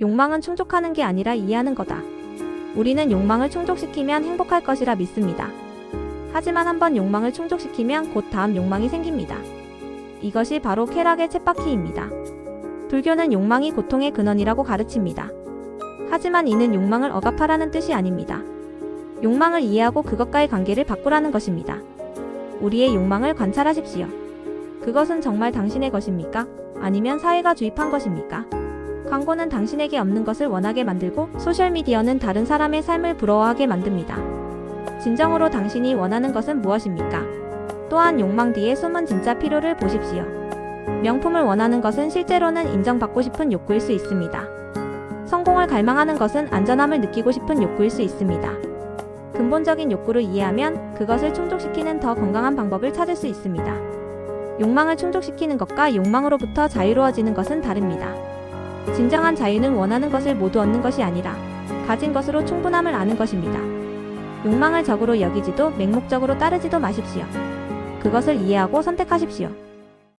욕망은 충족하는 게 아니라 이해하는 거다. 우리는 욕망을 충족시키면 행복할 것이라 믿습니다. 하지만 한번 욕망을 충족시키면 곧 다음 욕망이 생깁니다. 이것이 바로 쾌락의 쳇바퀴입니다. 불교는 욕망이 고통의 근원이라고 가르칩니다. 하지만 이는 욕망을 억압하라는 뜻이 아닙니다. 욕망을 이해하고 그것과의 관계를 바꾸라는 것입니다. 우리의 욕망을 관찰하십시오. 그것은 정말 당신의 것입니까? 아니면 사회가 주입한 것입니까? 광고는 당신에게 없는 것을 원하게 만들고 소셜미디어는 다른 사람의 삶을 부러워하게 만듭니다. 진정으로 당신이 원하는 것은 무엇입니까? 또한 욕망 뒤에 숨은 진짜 필요를 보십시오. 명품을 원하는 것은 실제로는 인정받고 싶은 욕구일 수 있습니다. 성공을 갈망하는 것은 안전함을 느끼고 싶은 욕구일 수 있습니다. 근본적인 욕구를 이해하면 그것을 충족시키는 더 건강한 방법을 찾을 수 있습니다. 욕망을 충족시키는 것과 욕망으로부터 자유로워지는 것은 다릅니다. 진정한 자유는 원하는 것을 모두 얻는 것이 아니라 가진 것으로 충분함을 아는 것입니다. 욕망을 적으로 여기지도 맹목적으로 따르지도 마십시오. 그것을 이해하고 선택하십시오.